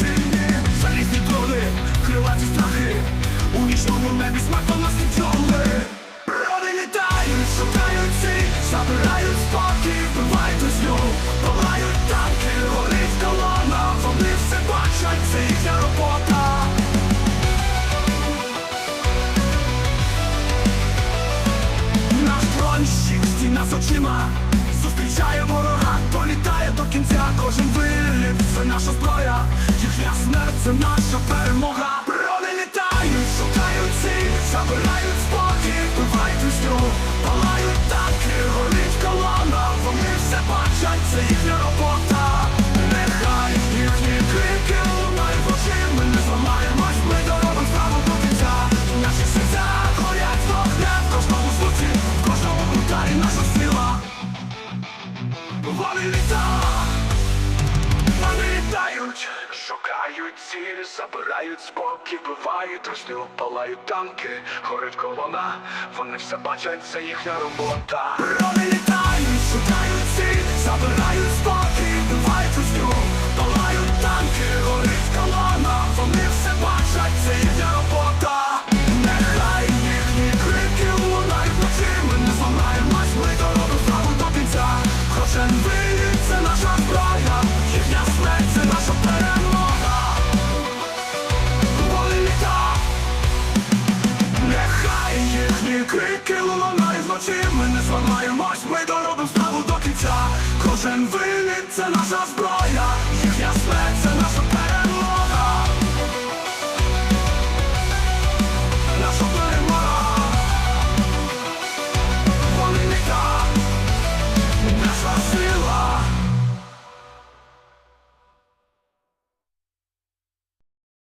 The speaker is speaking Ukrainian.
сильні, залізні трони, крилаті страхи, у нічному небі нас не чули. Роди літають, шукають ціль, забирають спокій, вбивають усню, палають танки, горить колона, вони все бачать, це їхня робота. Наш бронщик стіна з очима. Зустрічає ворога, долітає до кінця. Кожен наша зброя Їхня смерть це наша перемога. Брони літають, шукають ціль Забирають спокій, вбивають усню Палають танки, горить колона Вони все бачать, це їхня робота. Нехай їхні крики лунають очі Ми не зламаємось, ми доробимо справу до Наші серця горять вогнем В кожному звуці, в кожному ударі наша сила. Вони літають, Шукають цілі, забирають спокій, бувають, русню, палають танки, горить колона, вони все бачать, це їхня робота. Вони літають, шукають Мої крики лунає зночі, ми не зламаємось, ми доробимо справу до кінця. Кожен виліт це наша зброя, їхня смерть